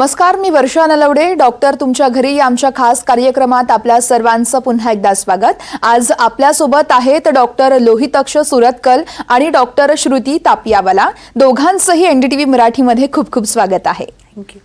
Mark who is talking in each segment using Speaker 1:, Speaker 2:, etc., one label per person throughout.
Speaker 1: नमस्कार मी वर्षा नलवडे. डॉक्टर तुमच्या घरी या आमच्या खास कार्यक्रमात आपल्या सर्वांचं पुन्हा एकदा स्वागत. आज आपल्यासोबत आहेत डॉक्टर लोहितक्ष सुरतकल आणि डॉक्टर श्रुती तापियावाला. दोघांचंही एनडीटीव्ही मराठीमध्ये खूप खूप स्वागत आहे.
Speaker 2: थँक्यू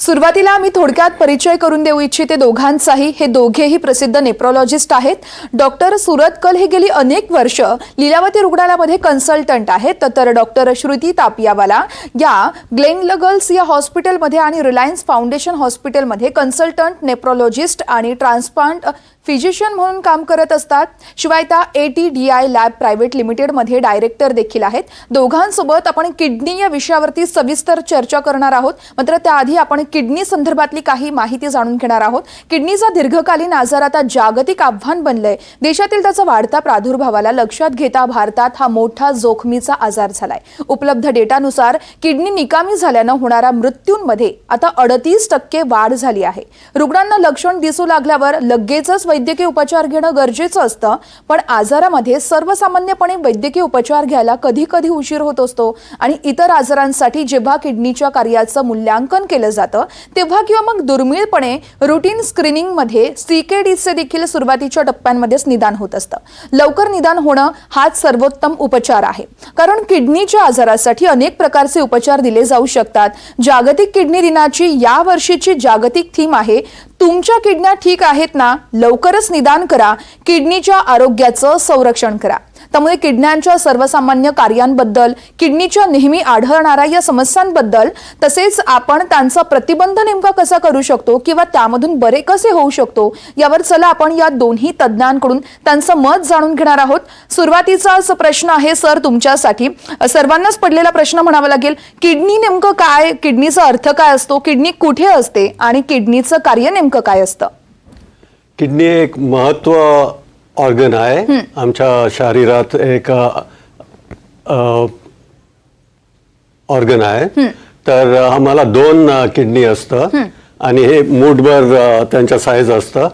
Speaker 1: सुरुवातीला आम्ही थोडक्यात परिचय करून देऊ इच्छिते दोघांचाही. हे दोघेही प्रसिद्ध नेप्रॉलॉजिस्ट आहेत. डॉक्टर सुरतकल हे गेली अनेक वर्ष लिलावती रुग्णालयामध्ये कन्सल्टंट आहेत. तर डॉक्टर श्रुती तापियावाला या ग्लेन लगल्स या हॉस्पिटलमध्ये आणि रिलायन्स फाउंडेशन हॉस्पिटलमध्ये कन्सल्टंट नेप्रॉलॉजिस्ट आणि ट्रान्सप्लांट फिजिशियन म्हणून काम करत असतात. शिवाय त्या A T D I lab private लिमिटेडमध्ये डायरेक्टर देखील आहेत. दोघांसोबत आपण किडनी या विषयावरती सविस्तर चर्चा करणार आहोत. मात्र त्याआधी आपण किडनी संदर्भातली काही माहिती जाणून घेणार आहोत. किडनीचा दीर्घकालीन आजार आता जागतिक आव्हान बनलंय. देशातील त्याचा वाढता प्रादुर्भावाला लक्षात घेता भारतात हा मोठा जोखमीचा आजार झालाय. उपलब्ध डेटानुसार किडनी निकामी झाल्यानं होणाऱ्या मृत्यूंमध्ये आता अडतीस टक्के वाढ झाली आहे. रुग्णांना लक्षण दिसू लागल्यावर लगेचच वैद्यकीय उपचार घेणं गरजेचं असतं पण आजारामध्ये सर्वसामान्यपणे वैद्यकीय उपचार घ्यायला कधी कधी उशीर होत असतो आणि इतर आजारांसाठी जेव्हा किडनीच्या कार्याचं मूल्यांकन केलं जातं तेव्हा किंवा मग दुर्मिळपणे रुटीन स्क्रीनिंगमध्ये सीकेडीचे देखील सुरुवातीच्या टप्प्यांमध्येच निदान होत असतं. लवकर निदान होणं हाच सर्वोत्तम उपचार आहे. कारण किडनीच्या आजारासाठी अनेक प्रकारचे उपचार दिले जाऊ शकतात. जागतिक किडनी दिनाची या वर्षीची जागतिक थीम आहे तुमच्या किडन्या ठीक आहेत ना? लवकरच निदान करा. किडनीच्या आरोग्याचं संरक्षण करा. त्यामुळे किडन्यांच्या सर्वसामान्य कार्यांबद्दल किडनीच्या नेहमी आढळणाऱ्या या समस्यांबद्दल तसेच आपण त्यांचा प्रतिबंध नेमका कसा करू शकतो किंवा त्यामधून बरे कसे होऊ शकतो यावर चला आपण या दोन्ही तज्ज्ञांकडून त्यांचं मत जाणून घेणार आहोत. सुरुवातीचाच प्रश्न आहे सर तुमच्यासाठी. सर्वांनाच पडलेला प्रश्न म्हणावा लागेल किडनी नेमकं काय? किडनीचा अर्थ काय असतो? किडनी कुठे असते? आणि किडनीचं कार्य नेमकं काय असतं?
Speaker 3: किडनी एक महत्त्व ऑर्गन आहे. आमच्या शरीरात एक ऑर्गन आहे. तर आम्हाला दोन किडनी असतं आणि हे मूठभर त्यांच्या साईज असतं.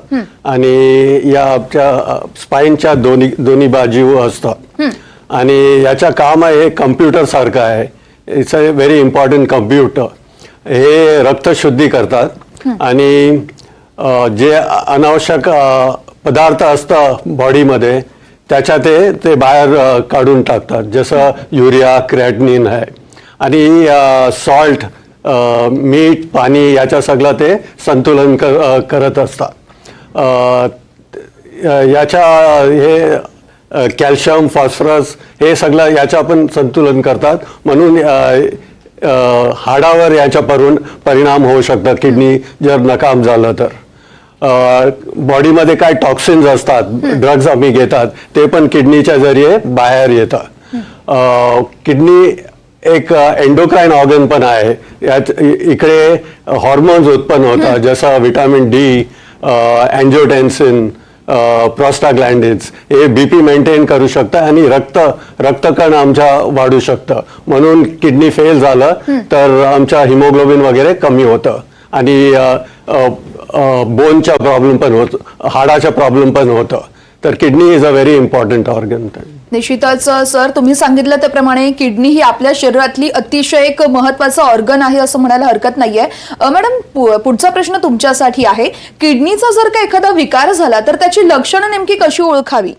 Speaker 3: आणि या आमच्या स्पाईनच्या दोन्ही दोन्ही बाजू असतं. आणि याचं काम आहे हे कम्प्युटर सारखं आहे. It's a very important computer हे रक्त शुद्धी करतात. आणि जे अनावश्यक पदार्थ असतं बॉडीमध्ये त्याच्या ते ते बाहेर काढून टाकतात. जसं युरिया क्रॅटनिन आहे. आणि सॉल्ट मीठ पाणी याच्या सगळं ते संतुलन क करत असतात. याच्या हे कॅल्शियम फॉस्फरस हे सगळं याच्या पण संतुलन करतात. म्हणून हाडावर याच्या परून परिणाम होऊ शकतात. किडनी जर नकाम झालं तर. बॉडीमध्ये काय टॉक्सिन्स असतात ड्रग्ज आम्ही घेतात ते पण किडनीच्या जरिये बाहेर येतात. किडनी एक एंडोक्राईन ऑर्गन पण आहे. यात इकडे हॉर्मोन्स उत्पन्न होतात जसं विटॅमिन डी अँजिओटेन्सिन प्रोस्टाग्लँडिन्स हे बी पी मेंटेन करू शकतं आणि रक्त रक्तकण आमच्या वाढू शकतं. म्हणून किडनी फेल झालं तर आमच्या हिमोग्लोबिन वगैरे कमी होतं. आणि बोनचा प्रॉब्लेम पण होतो हाडाचा प्रॉब्लेम पण होतं. तर kidney is a very important organ
Speaker 1: निश्चितच सर तुम्ही सांगितलं त्याप्रमाणे किडनी ही आपल्या शरीरातली अतिशय एक महत्वाचं ऑर्गन आहे असं म्हणायला हरकत नाहीये. अ, मॅडम पु- पुढचा प्रश्न तुमच्यासाठी आहे. किडनीचा जर का एखादा विकार झाला तर त्याची लक्षणं नेमकी कशी ओळखावी?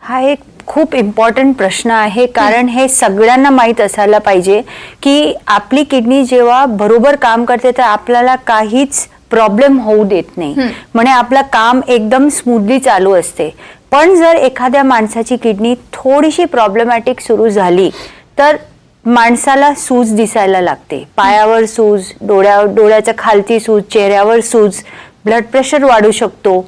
Speaker 2: हा एक खूप इम्पॉर्टंट प्रश्न आहे कारण हे सगळ्यांना माहीत असायला पाहिजे की आपली किडनी जेव्हा बरोबर काम करते तर आपल्याला काहीच प्रॉब्लेम होऊ देत नाही. म्हणजे आपलं काम एकदम स्मूथली चालू असते. पण जर एखाद्या माणसाची किडनी थोडीशी प्रॉब्लेमॅटिक सुरू झाली तर माणसाला सूज दिसायला लागते. पायावर सूज डोळ्या डोळ्याच्या खालती सूज चेहऱ्यावर सूज ब्लड प्रेशर वाढू शकतो.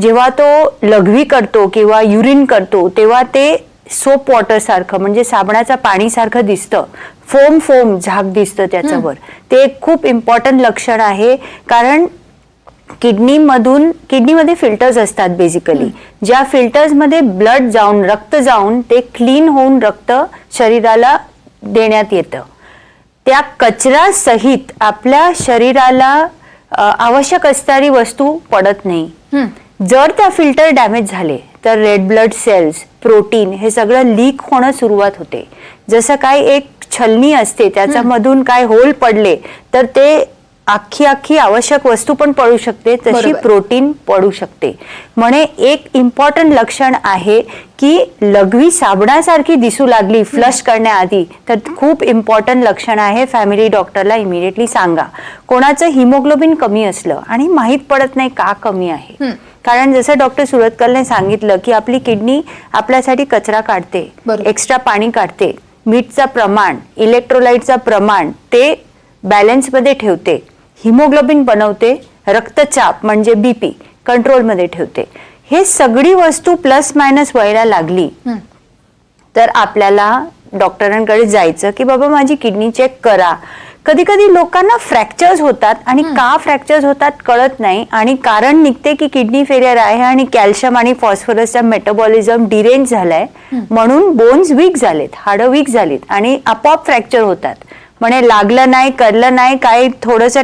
Speaker 2: जेव्हा तो लघवी करतो किंवा युरिन करतो तेव्हा ते सोप वॉटर सारखं म्हणजे साबणाच्या पाणीसारखं दिसतं. फोम फोम झाक दिसतं त्याच्यावर. ते एक खूप इम्पॉर्टंट लक्षण आहे. कारण किडनीमधून किडनीमध्ये फिल्टर्स असतात बेसिकली ज्या फिल्टर्समध्ये ब्लड जाऊन रक्त जाऊन ते क्लीन होऊन रक्त शरीराला देण्यात येतं. त्या कचऱ्यासहित आपल्या शरीराला आवश्यक असणारी वस्तू पडत नाही. जर त्या फिल्टर डॅमेज झाले तर रेड ब्लड सेल्स प्रोटीन हे सगळं लीक होणं सुरुवात होते. जसं काय एक छलनी असते त्याच्यामधून काय होल पडले तर ते अख्खी अख्खी आवश्यक वस्तू पण पडू शकते तशी. प्रोटीन पडू शकते. म्हणे एक इम्पॉर्टंट लक्षण आहे की लघवी साबणासारखी दिसू लागली फ्लश करण्याआधी तर खूप इम्पॉर्टंट लक्षण आहे फॅमिली डॉक्टरला इमिडिएटली सांगा. कोणाचं हिमोग्लोबिन कमी असलं आणि माहीत पडत नाही का कमी आहे. कारण जसं डॉक्टर सुरतकलने सांगितलं की आपली किडनी आपल्यासाठी कचरा काढते. एक्स्ट्रा पाणी काढते मीठचं प्रमाण इलेक्ट्रोलाइटचं प्रमाण ते बॅलन्समध्ये ठेवते हिमोग्लोबिन बनवते रक्तचाप म्हणजे बीपी कंट्रोलमध्ये ठेवते. हे सगळी वस्तू प्लस मायनस व्हायला लागली तर आपल्याला डॉक्टरांकडे जायचं की बाबा माझी किडनी चेक करा. कधी कधी लोकांना फ्रॅक्चर्स होतात आणि का फ्रॅक्चर्स होतात कळत नाही आणि कारण निघते की किडनी फेलियर आहे आणि कॅल्शियम आणि फॉस्फरसचा मेटाबॉलिझम डिरेंज झालाय. म्हणून बोन्स वीक झालेत हाडं वीक झालीत आणि आपोआप फ्रॅक्चर होतात. म्हणे लागलं नाही करलं नाही काय थोडस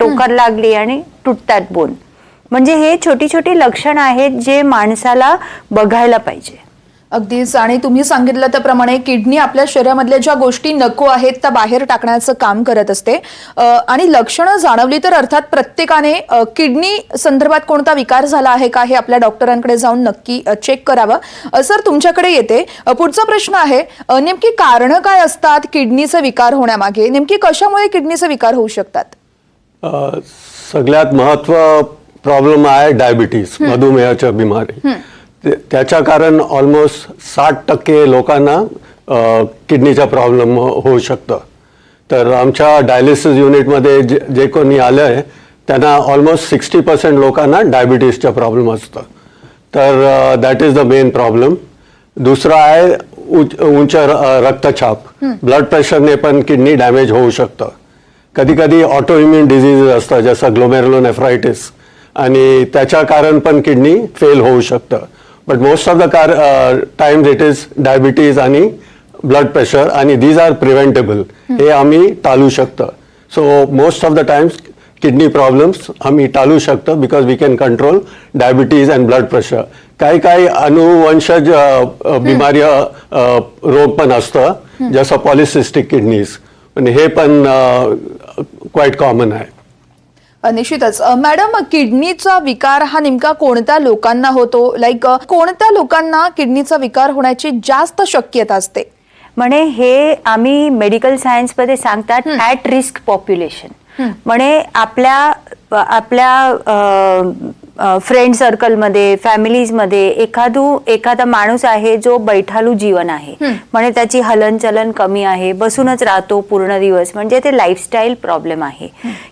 Speaker 2: टोकर लागली आणि तुटतात बोन म्हणजे हे छोटी छोटी लक्षणं आहेत जे माणसाला बघायला पाहिजे.
Speaker 1: अगदीच. आणि तुम्ही सांगितलं त्याप्रमाणे किडनी आपल्या शरीरामधल्या ज्या गोष्टी नको आहेत त्या बाहेर टाकण्याचं काम करत असते. आणि लक्षणं जाणवली तर अर्थात प्रत्येकाने किडनी संदर्भात कोणता विकार झाला आहे का हे आपल्या डॉक्टरांकडे जाऊन नक्की चेक करावं. सर तुमच्याकडे येते. पुढचा प्रश्न आहे नेमकी कारणं काय असतात किडनीचे विकार होण्यामागे? नेमकी कशामुळे किडनीचे विकार होऊ शकतात?
Speaker 3: सगळ्यात महत्त्व प्रॉब्लेम आहे डायबिटीस मधुमेहाच्या बिमारी. त्याच्या कारण ऑलमोस्ट साठ टक्के लोकांना किडनीचा प्रॉब्लेम होऊ शकतं. तर आमच्या डायलिसिस युनिटमध्ये जे जे कोणी आलं आहे त्यांना ऑलमोस्ट सिक्स्टी पर्सेंट लोकांना डायबिटीसचा प्रॉब्लेम असतं. तर that is the main problem दुसरा आहे उच्च उंच र- रक्तचाप. ब्लड प्रेशरने पण किडनी डॅमेज होऊ शकतं. कधी कधी ऑटो इम्युन डिझीज असतं जसं ग्लोमेरुलोनेफ्रायटिस आणि त्याच्या कारण पण किडनी फेल होऊ शकतं. But most of the car times it is diabetes आणि ब्लड प्रेशर आणि दीज आर प्रिव्हेंटेबल हे आम्ही टाळू शकतं so most of the times kidney problems आम्ही टाळू शकतो because we can control diabetes and blood pressure काही काही अनुवंशज बिमारी रोग पण असतं जसं पॉलिसिस्टिक किडनीज पण हे पण क्वाईट कॉमन आहे
Speaker 1: निश्चितच. मॅडम किडनीचा विकार हा नेमका कोणत्या लोकांना होतो? लाईक कोणत्या लोकांना किडनीचा विकार होण्याची जास्त शक्यता असते?
Speaker 2: म्हणे हे आम्ही मेडिकल सायन्समध्ये सांगतात ॲट रिस्क पॉप्युलेशन म्हणे आपल्या आपल्या फ्रेंड सर्कलमध्ये फॅमिलीजमध्ये एखादू एखादा माणूस आहे जो बैठालू जीवन आहे. म्हणे त्याची हलनचलन कमी आहे बसूनच राहतो पूर्ण दिवस. म्हणजे ते लाईफस्टाईल प्रॉब्लेम आहे.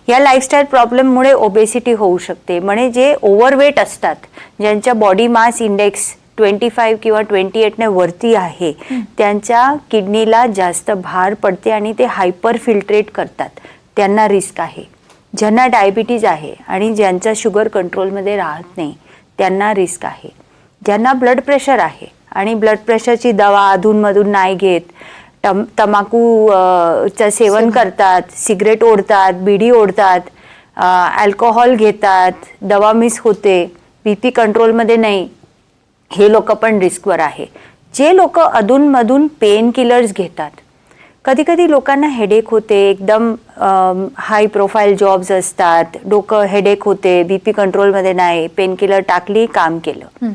Speaker 2: या लाईफस्टाईल प्रॉब्लेममुळे ओबेसिटी होऊ शकते. म्हणे जे ओव्हरवेट असतात ज्यांच्या body mass index twenty five किंवा ट्वेंटी एटने वरती आहे त्यांच्या किडनीला जास्त भार पडते आणि ते हायपर फिल्ट्रेट करतात. त्यांना रिस्क आहे. ज्यांना डायबिटीज आहे आणि ज्यांचा शुगर कंट्रोलमध्ये राहत नाही त्यांना रिस्क आहे. ज्यांना ब्लड प्रेशर आहे आणि ब्लड प्रेशरची दवा अधूनमधून नाही घेत टम तंबाखू अ, चं सेवन करतात सिगरेट ओढतात बिडी ओढतात अल्कोहोल घेतात दवा मिस होते बी पी कंट्रोलमध्ये नाही हे लोक पण रिस्कवर आहे. जे लोक अधूनमधून पेन किलर्स घेतात कधी कधी लोकांना हेडेक होते एकदम हाय प्रोफाईल जॉब्स असतात डोकं हेडेक होते बी पी कंट्रोलमध्ये नाही पेन किलर टाकली काम केलं.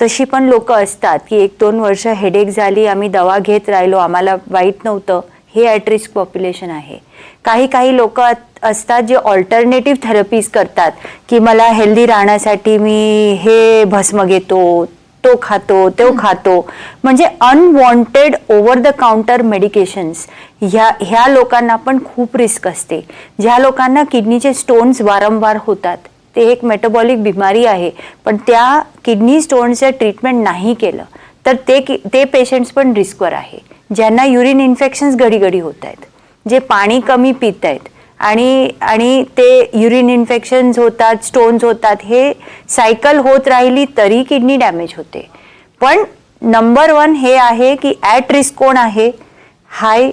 Speaker 2: तशी पण लोक असतात की एक दोन वर्ष हेडेक झाली आम्ही दवा घेत राहिलो आम्हाला वाईट नव्हतं. हे ॲट रिस्क पॉप्युलेशन आहे. काही काही लोक असतात जे ऑल्टरनेटिव्ह थेरपीज करतात की मला हेल्दी राहण्यासाठी मी हे भस्म घेतो तो खातो तो खातो. म्हणजे unwanted over the counter medications ह्या ह्या लोकांना पण खूप रिस्क असते. ज्या लोकांना किडनीचे स्टोन्स वारंवार होतात ते एक मेटाबॉलिक बिमारी आहे पण त्या किडनी स्टोनचं ट्रीटमेंट नाही केलं तर ते कि- ते पेशंट्स पण रिस्कवर आहे. ज्यांना युरिन इन्फेक्शन्स घडी घडी होत आहेत जे पाणी कमी पित आहेत आणि आणि ते युरिन इन्फेक्शन्स होतात स्टोन्स होतात हे सायकल होत राहिली तरी किडनी डॅमेज होते. पण नंबर वन हे आहे की ॲट रिस्क कोण आहे? हाय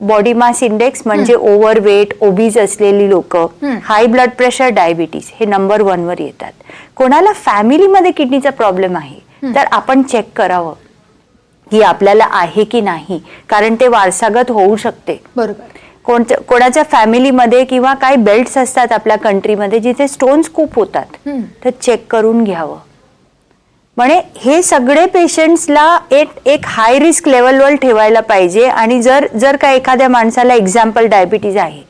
Speaker 2: बॉडी मास इंडेक्स म्हणजे ओव्हर वेट ओबीज असलेली लोक. हाय ब्लड प्रेशर डायबिटीस हे नंबर वनवर येतात. कोणाला फॅमिलीमध्ये किडनीचा प्रॉब्लेम आहे तर आपण चेक करावं. की आपल्याला आहे की नाही कारण ते वारसागत होऊ शकते.
Speaker 1: बरोबर.
Speaker 2: कोणत्या कोणाच्या फॅमिलीमध्ये किंवा काही बेल्ट्स असतात आपल्या कंट्रीमध्ये जिथे स्टोन्स खूप होतात तर चेक करून घ्यावं. म्हणे हे सगळे पेशंट्सला एक एक हाय रिस्क लेवलवर ठेवायला पाहिजे आणि जर जर का एखाद्या माणसाला एक्झाम्पल डायबिटीज आहे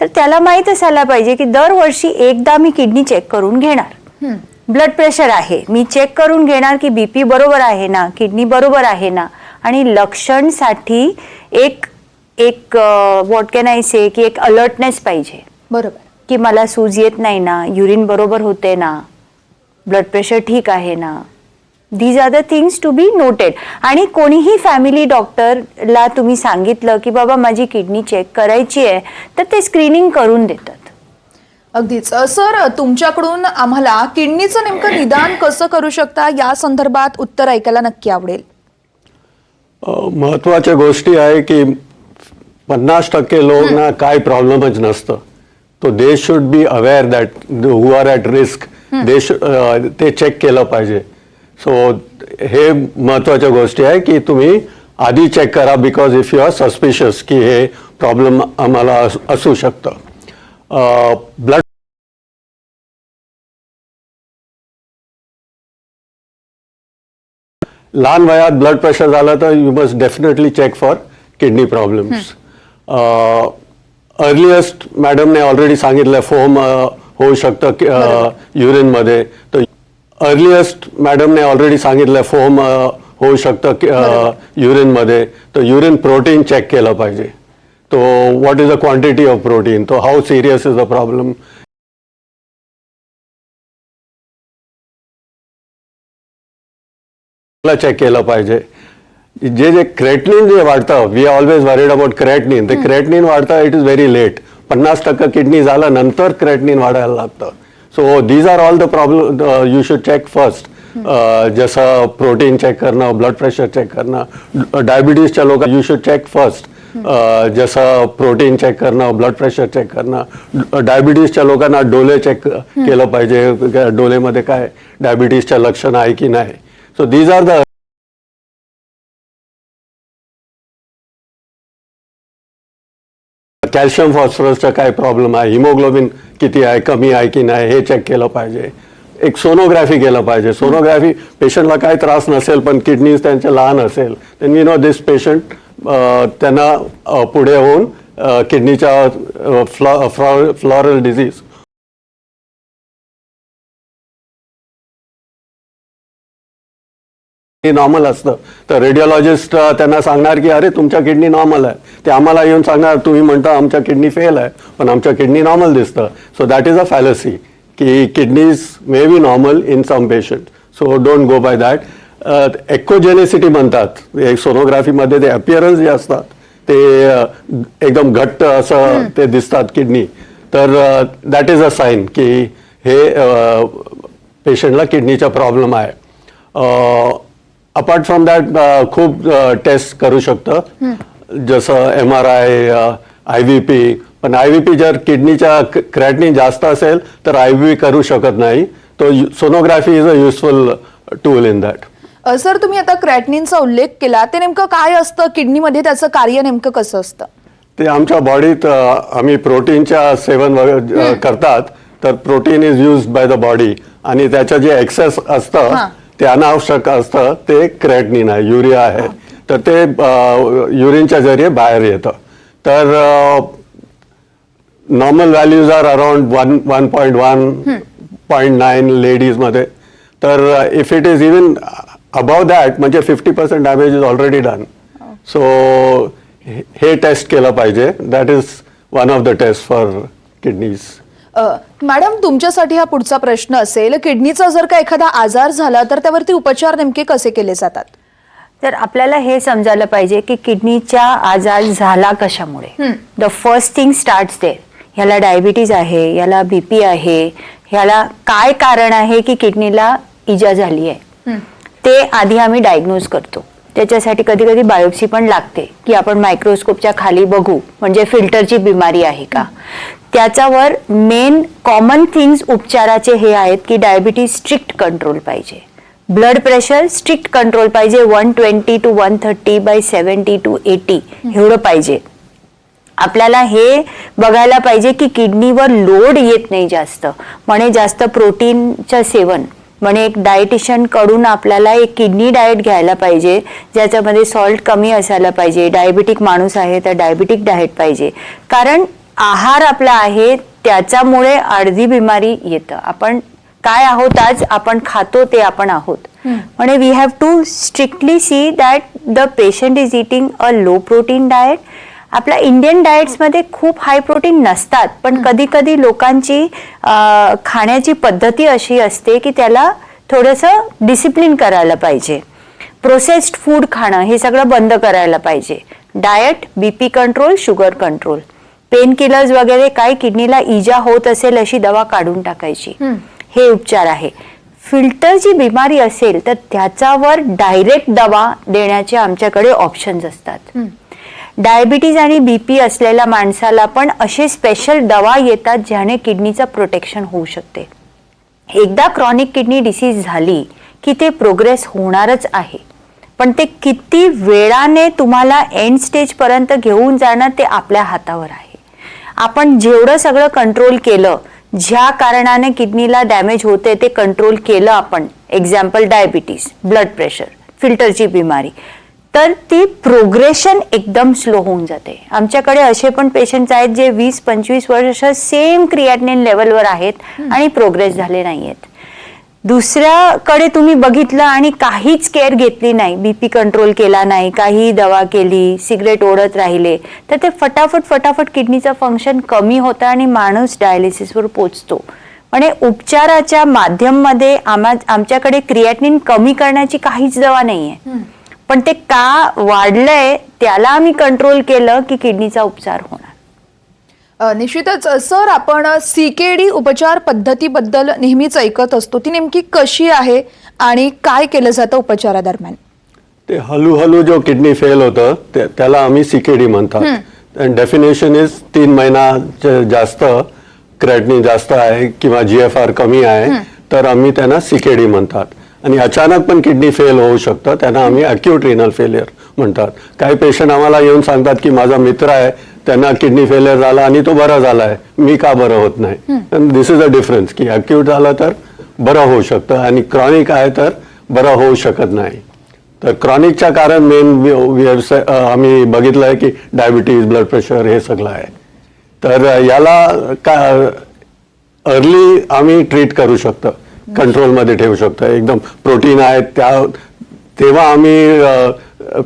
Speaker 2: तर त्याला माहीत असायला पाहिजे की दरवर्षी एकदा मी किडनी चेक करून घेणार. ब्लड प्रेशर आहे मी चेक करून घेणार की बीपी बरोबर आहे ना किडनी बरोबर आहे ना आणि लक्षणसाठी एक एक वॉट कॅन आय से की एक अलर्टनेस पाहिजे.
Speaker 1: बरोबर.
Speaker 2: की मला सूज येत नाही ना युरिन बरोबर होते ना ब्लड प्रेशर ठीक आहे ना. These are the things to be noted आणि कोणीही फॅमिली डॉक्टरला तुम्ही सांगितलं की बाबा माझी किडनी चेक करायची आहे तर ते स्क्रीनिंग करून देतात.
Speaker 1: अगदीच. सर तुमच्याकडून आम्हाला किडनीचं नेमकं निदान कसं करू शकता या संदर्भात उत्तर ऐकायला नक्की आवडेल.
Speaker 3: महत्त्वाच्या गोष्टी आहे की पन्नास टक्के लोक ना काय प्रॉब्लेमच नसतं. तो they should be aware that who are at risk they ते चेक केलं पाहिजे. सो हे महत्त्वाच्या गोष्टी आहे की तुम्ही आधी चेक करा because if you are suspicious की हे प्रॉब्लेम आम्हाला अस- असू शकतं. ब्लड लहान वयात ब्लड प्रेशर झालं तर you must definitely check for kidney problems earliest मॅडमने already सांगितलं फोम होऊ शकतं युरिनमध्ये तर अर्लिएस्ट मॅडमने ऑलरेडी सांगितलं फोम होऊ शकतं युरिनमध्ये तर युरिन प्रोटीन चेक केलं पाहिजे. तो what is the quantity of protein तो how serious is the problem check केलं पाहिजे. जे जे क्रेटनिन जे वाढतं we always worried about creatinine ते क्रेटनिन वाढतं इट इज व्हेरी लेट पन्नास टक्के किडनी झालं नंतर क्रेटनिन वाढायला लागतं. So these are all the problem you should check first जसं प्रोटीन चेक करणं ब्लड प्रेशर चेक करणं डायबिटीजच्या लोक यू शुड चेक फर्स्ट जसं प्रोटीन चेक करणं ब्लड प्रेशर चेक करणं डायबिटीजच्या लोकांना डोले चेक केलं पाहिजे. डोलेमध्ये काय डायबिटीजच्या लक्षण आहे की नाही. So these are the calcium फॉस्फरसचा काय प्रॉब्लेम आहे? हिमोग्लोबिन किती आहे कमी आहे की नाही हे चेक केलं पाहिजे. एक सोनोग्राफी केलं पाहिजे. सोनोग्राफी पेशंटला काय त्रास नसेल पण किडनीज त्यांचे लहान असेल. Then you know this patient त्यांना पुढे होऊन किडनीच्या फ्लॉ फ्लॉ फ्लॉरल डिझीज हे नॉर्मल असतं. तर रेडिओलॉजिस्ट त्यांना सांगणार की अरे तुमच्या किडनी नॉर्मल आहे. ते आम्हाला येऊन सांगणार तुम्ही म्हणता आमच्या किडनी फेल आहे पण आमच्या किडनी नॉर्मल दिसतं. So that is a fallacy की kidneys may be normal in some patient so don't go by that echogenicity म्हणतात. एक सोनोग्राफीमध्ये ते अपिअरन्स जे असतात ते एकदम घट्ट असं ते दिसतात किडनी तर दॅट इज अ साईन की हे पेशंटला किडनीचा प्रॉब्लेम आहे. अपार्ट फ्रॉम दॅट खूप टेस्ट करू शकतं. जसं M R I I V P पण आय व्ही पी जर किडनीच्या क्रॅटनी जास्त असेल तर आय व्ही पी करू शकत नाही. तो sonography is a useful tool in that
Speaker 1: sir तुम्ही आता क्रॅटनिनचा उल्लेख केला. ते नेमकं काय असतं? किडनीमध्ये त्याचं कार्य नेमकं कसं असतं?
Speaker 3: ते आमच्या बॉडीत आम्ही प्रोटीनच्या सेवन करतात. तर protein is use by the body आणि त्याचं जे एक्सेस असतं. ते अनावश्यक असतं ते क्रेटनिन आहे युरिया आहे. तर ते युरिनच्या जरिये बाहेर येतं. तर normal values are around one one point one point nine लेडीजमध्ये तर if it is even above that म्हणजे fifty percent damage is already done so हे टेस्ट केलं पाहिजे. That is one of the test for kidneys
Speaker 1: madam तुमच्यासाठी हा पुढचा प्रश्न असेल. किडनीचा जर का एखादा आजार झाला तर त्यावरती उपचार नेमके कसे केले जातात?
Speaker 2: तर आपल्याला हे समजायला पाहिजे की किडनीचा आजार झाला कशामुळे? The first thing start there ह्याला डायबिटीज आहे ह्याला बीपी आहे ह्याला काय कारण आहे की किडनीला इजा झाली आहे? ते आधी आम्ही डायग्नोज करतो. त्याच्यासाठी कधी कधी बायोप्सी पण लागते की आपण मायक्रोस्कोपच्या खाली बघू म्हणजे फिल्टरची बिमारी आहे का? त्याच्यावर मेन कॉमन थिंग्स उपचाराचे हे आहेत की डायबिटीज स्ट्रिक्ट कंट्रोल पाहिजे. ब्लड प्रेशर स्ट्रिक्ट कंट्रोल पाहिजे one twenty to one thirty by seventy to eighty एवढं पाहिजे. आपल्याला हे बघायला पाहिजे की किडनीवर लोड येत नाही जास्त. म्हणे जास्त प्रोटीनचं सेवन. म्हणे एक डायटिशियनकडून आपल्याला एक किडनी डाएट घ्यायला पाहिजे ज्याच्यामध्ये सॉल्ट कमी असायला पाहिजे. डायबिटिक माणूस आहे तर डायबिटिक डाएट पाहिजे. कारण आहार आपला आहे त्याच्यामुळे अर्धी बिमारी येतं. आपण काय आहोत आज? आपण खातो ते आपण आहोत. म्हणजे we have to strictly see that the patient is eating a low protein diet आपल्या इंडियन डाएट्समध्ये खूप हाय प्रोटीन नसतात पण कधी कधी लोकांची खाण्याची पद्धती अशी असते की त्याला थोडंसं डिसिप्लिन करायला पाहिजे. प्रोसेस्ड फूड खाणं हे सगळं बंद करायला पाहिजे. Diet BP control sugar control pain killers वगैरे काय किडनीला इजा होत असेल अशी दवा काढून टाकायची. हे उपचार आहे. फिल्टरची बिमारी असेल तर त्याच्यावर डायरेक्ट दवा देण्याचे आमच्याकडे ऑप्शन्स असतात. डायबिटीज आणि बीपी असलेल्या माणसाला पण असे स्पेशल दवा येतात ज्याने किडनीचं प्रोटेक्शन होऊ शकते. एकदा क्रॉनिक किडनी डिसीज झाली की ते प्रोग्रेस होणारच आहे. पण ते किती वेळाने तुम्हाला एंड स्टेजपर्यंत घेऊन जाणं ते आपल्या हातावर आहे. आपण जेवढं सगळं कंट्रोल केलं ज्या कारणाने किडनीला डॅमेज होते ते कंट्रोल केलं आपण. एक्झाम्पल डायबिटीज ब्लड प्रेशर फिल्टरची बिमारी. तर ती प्रोग्रेशन एकदम स्लो होऊन जाते. आमच्याकडे असे पण पेशंट्स आहेत जे वीस पंचवीस वर्ष सेम क्रिएटनिन लेवलवर आहेत आणि प्रोग्रेस झाले नाही आहेत दुसऱ्याकडे तुम्ही बघितलं आणि काहीच केअर घेतली नाही. बीपी कंट्रोल केला नाही काही दवा केली सिगरेट ओढत राहिले तर ते फटाफट फटाफट किडनीचं फंक्शन कमी होतं आणि माणूस डायलिसिसवर पोचतो. म्हणजे उपचाराच्या माध्यममध्ये आम्हा आमच्याकडे क्रिएटनिन कमी करण्याची काहीच दवा नाहीये. पण ते का वाढलंय त्याला आम्ही कंट्रोल केलं की किडनीचा उपचार होणार.
Speaker 1: निश्चितच सर आपण सीकेडी उपचार पद्धतीबद्दल नेहमीच ऐकत असतो. ती नेमकी कशी आहे आणि काय केलं जातं उपचारादरम्यान?
Speaker 3: ते हळूहळू जो किडनी फेल होतं ते- त्याला आम्ही सीकेडी म्हणतात. डेफिनेशन इज तीन महिना जास्त क्रेटनी जास्त आहे किंवा जी एफ आर कमी आहे तर आम्ही त्यांना सीकेडी म्हणतात. आणि अचानक पण किडनी फेल होऊ शकतं. त्यांना आम्ही अक्यूट रिनल फेलियर म्हणतात. काही पेशंट आम्हाला येऊन सांगतात की माझा मित्र आहे त्यांना किडनी फेलियर झाला आणि तो बरा झालाय. मी का बरं होत नाही? दिस इज अ डिफरन्स की अक्यूट झालं तर बरं होऊ शकतं आणि क्रॉनिक आहे तर बरं होऊ शकत नाही. तर क्रॉनिकच्या कारण मेन व्यवसाय आम्ही बघितलं आहे की डायबिटीज ब्लड प्रेशर हे सगळं आहे. तर याला का अर्ली आम्ही ट्रीट करू शकतो. कंट्रोलमध्ये ठेवू शकतो. एकदम प्रोटीन आहेत त्या तेव्हा आम्ही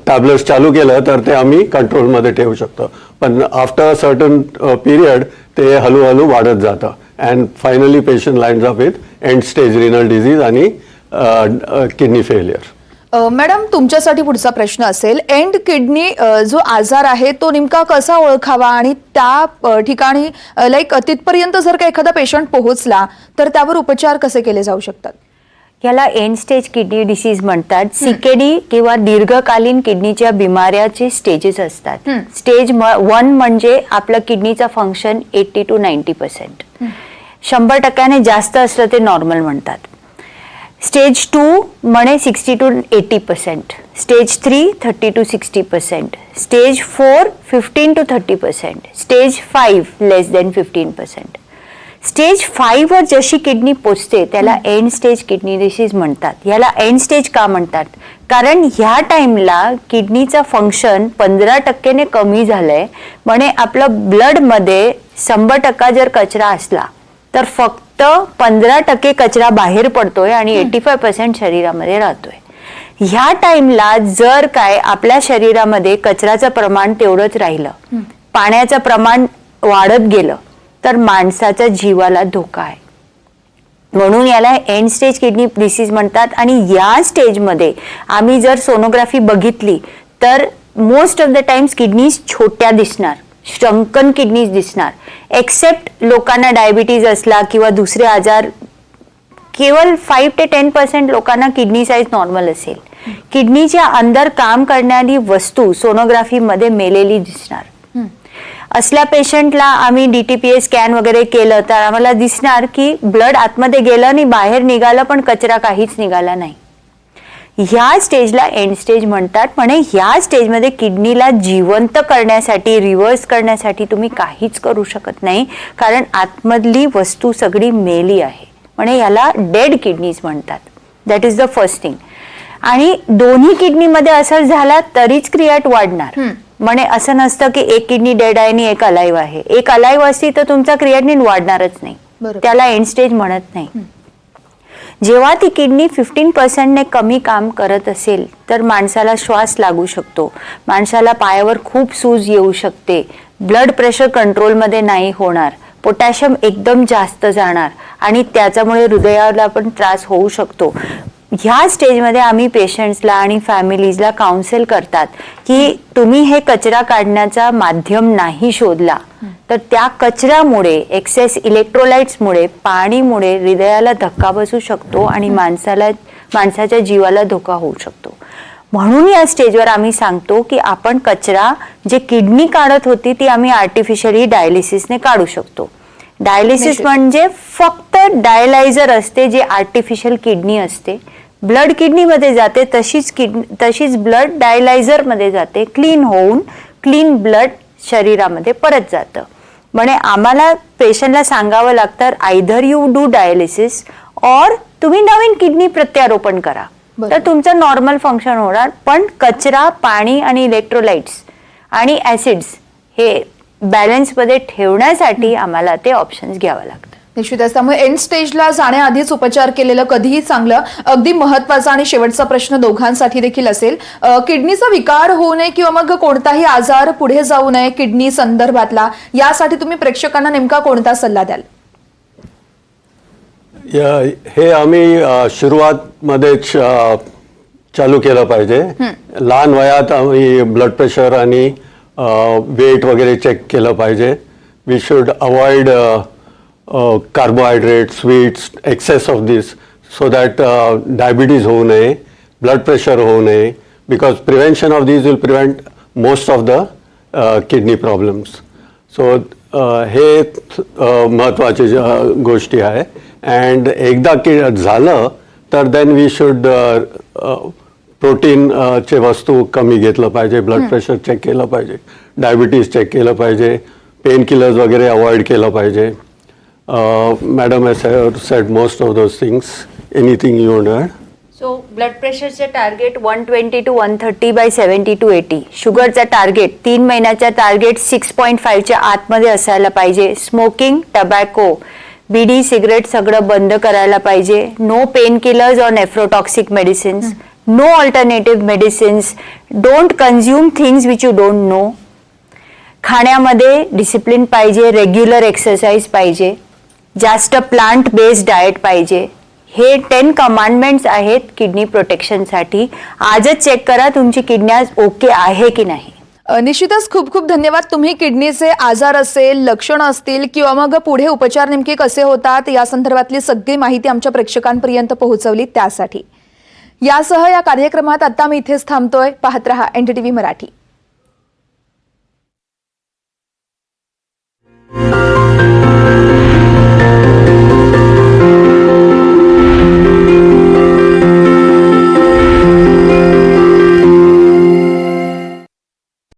Speaker 3: टॅबलेट्स चालू केलं तर ते आम्ही कंट्रोलमध्ये ठेवू शकतो. पण आफ्टर सर्टन पिरियड ते हळूहळू वाढत जातं. And finally patient lines up with end stage renal disease आणि किडनी फेलियर.
Speaker 1: मॅडम तुमच्यासाठी पुढचा प्रश्न असेल. एंड किडनी जो आजार आहे तो नेमका कसा ओळखावा? आणि त्या ठिकाणी लाईक तिथपर्यंत जर का एखादा पेशंट पोहोचला तर त्यावर उपचार कसे केले जाऊ शकतात?
Speaker 2: याला एंड स्टेज किडनी डिसीज म्हणतात. सीकेडी किंवा दीर्घकालीन किडनीच्या बिमाऱ्याचे स्टेजेस असतात. स्टेज वन म्हणजे आपलं किडनीचं function eighty to ninety percent शंभर टक्क्याने जास्त असलं ते नॉर्मल म्हणतात. स्टेज टू म्हणे sixty to eighty percent. Stage three thirty to sixty percent. Stage four fifteen to thirty percent. Stage five less than fifteen percent. Stage फाईव्हवर जशी kidney पोचते त्याला एंड स्टेज किडनी डिसीज म्हणतात. याला end stage का म्हणतात? कारण ह्या टाइमला किडनीचं फंक्शन पंधरा टक्केने कमी झालंय. म्हणे आपलं ब्लडमध्ये शंभर टक्का जर कचरा असला तर फक्त पंधरा टक्के कचरा बाहेर पडतोय आणि एटी फाय पर्सेंट शरीरामध्ये राहतोय. ह्या टाइमला जर काय आपल्या शरीरामध्ये कचऱ्याचं प्रमाण तेवढंच राहिलं पाण्याचं प्रमाण वाढत गेलं तर माणसाच्या जीवाला धोका आहे. म्हणून याला एंड स्टेज किडनी डिसीज म्हणतात आणि या स्टेजमध्ये आम्ही जर सोनोग्राफी बघितली तर most of the times kidneys छोट्या दिसणार. श्रंकन किडनीज दिसणार. एक्सेप्ट लोकांना डायबिटीज असला किंवा दुसरे आजार केवळ फाईव्ह ते टेन पर्सेंट लोकांना किडनी साईज नॉर्मल असेल. किडनीच्या अंदर काम करणारी वस्तू सोनोग्राफीमध्ये मेलेली दिसणार. असल्या पेशंटला आम्ही डीटीपीए स्कॅन वगैरे केलं तर आम्हाला दिसणार की ब्लड आतमध्ये गेलं आणि बाहेर निघालं पण कचरा काहीच निघाला नाही. ह्या स्टेजला एंड स्टेज म्हणतात. म्हणे ह्या स्टेजमध्ये किडनीला जिवंत करण्यासाठी रिव्हर्स करण्यासाठी तुम्ही काहीच करू शकत नाही. कारण आतमधली वस्तू सगळी मेली आहे. म्हणे याला डेड किडनीज म्हणतात. That is the first thing आणि दोन्ही किडनीमध्ये असर झाला तरीच क्रियाट वाढणार. म्हणे असं नसतं की एक किडनी डेड आहे आणि एक अलाईव्ह आहे. एक अलाईव्ह असती तर तुमचा क्रियाटिन वाढणारच नाही. त्याला एंड स्टेज म्हणत नाही. जेव्हा ती किडनी फिफ्टीन पर्सेंटने कमी काम करत असेल तर माणसाला श्वास लागू शकतो. माणसाला पायावर खूप सूज येऊ शकते. ब्लड प्रेशर कंट्रोलमध्ये नाही होणार. पोटॅशियम एकदम जास्त जाणार आणि त्याच्यामुळे हृदयाला पण त्रास होऊ शकतो. ह्या स्टेजमध्ये आम्ही पेशंट्सला आणि फॅमिलीजला काउन्सिल करतात की तुम्ही हे कचरा काढण्याचा माध्यम नाही शोधला तर त्या कचऱ्यामुळे एक्सेस इलेक्ट्रोलाइट्समुळे पाणीमुळे हृदयाला धक्का बसू शकतो आणि माणसाला माणसाच्या जीवाला धोका होऊ शकतो. म्हणून या स्टेजवर आम्ही सांगतो की आपण कचरा जे किडनी काढत होती ती आम्ही आर्टिफिशियली डायलिसिसने काढू शकतो. डायलिसिस
Speaker 1: निश्चित.
Speaker 2: म्हणजे फक्त डायलायझर असते जे आर्टिफिशियल किडनी असते. ब्लड किडनीमध्ये जाते तशीच किडनी तशीच ब्लड डायलायझरमध्ये जाते क्लीन होऊन क्लीन ब्लड शरीरामध्ये परत जातं. म्हणे आम्हाला पेशंटला सांगावं लागतं आयधर यू डू डायलिसिस और तुम्ही नवीन किडनी प्रत्यारोपण करा. तर तुमचं नॉर्मल फंक्शन होणार पण कचरा पाणी आणि इलेक्ट्रोलाइट्स आणि ऍसिड्स हे बॅलन्समध्ये ठेवण्यासाठी आम्हाला ते ऑप्शन्स घ्यावं लागतं
Speaker 1: निश्चितच त्यामुळे एंड स्टेजला जाण्याआधीच उपचार केलेलं कधीही चांगलं अगदी महत्त्वाचा आणि शेवटचा प्रश्न दोघांसाठी देखील असेल. किडनीचा विकार होऊ नये किंवा मग कोणताही आजार पुढे जाऊ नये किडनी संदर्भातला यासाठी तुम्ही प्रेक्षकांना नेमका कोणता सल्ला द्याल?
Speaker 3: या- हे आम्ही सुरुवातमध्येच चालू केलं पाहिजे. लहान वयात आम्ही ब्लड प्रेशर आणि वेट वगैरे चेक केलं पाहिजे. We should avoid carbohydrate sweets excess of this so that diabetes होऊ नये ब्लड प्रेशर होऊ नये because prevention of this will prevent most of the kidney problems so हे महत्त्वाची गोष्टी आहे. अँड एकदा की झालं तर देन वी शुड प्रोटीन चे वस्तू कमी घेतलं पाहिजे ब्लड प्रेशर चेक केलं पाहिजे डायबिटीज चेक केलं पाहिजे पेन किलर्स वगैरे अवॉइड केलं पाहिजे. Madam as said most of those things anything you add
Speaker 2: so blood प्रेशरचं target one twenty to one thirty by seventy to eighty शुगरचा टार्गेट तीन महिन्याचा टार्गेट सिक्स पॉईंट फाईव्हच्या आतमध्ये असायला पाहिजे. स्मोकिंग टबॅको बिडी सिगरेट सगळं बंद करायला पाहिजे. नो पेन किलर्स और nephrotoxic medicines no alternative medicines don't consume things which you don't know खाण्यामध्ये डिसिप्लिन पाहिजे रेग्युलर एक्सरसाइज पाहिजे. जास्त प्लांट बेस्ड डाएट पाहिजे. हे टेन कमांडमेंट्स आहेत किडनी प्रोटेक्शनसाठी आजच चेक करा तुमची किडनी ओके आहे की नाही.
Speaker 1: निश्चितच खूप खूप धन्यवाद. तुम्ही किडनीचे आजार असेल लक्षणं असतील किंवा मग पुढे उपचार नेमके कसे होतात या संदर्भातली सगळी माहिती आमच्या प्रेक्षकांपर्यंत पोहोचवली त्यासाठी. यासह या कार्यक्रमात आता मी इथेच थांबतोय. पाहत रहा एनडीटीव्ही मराठी.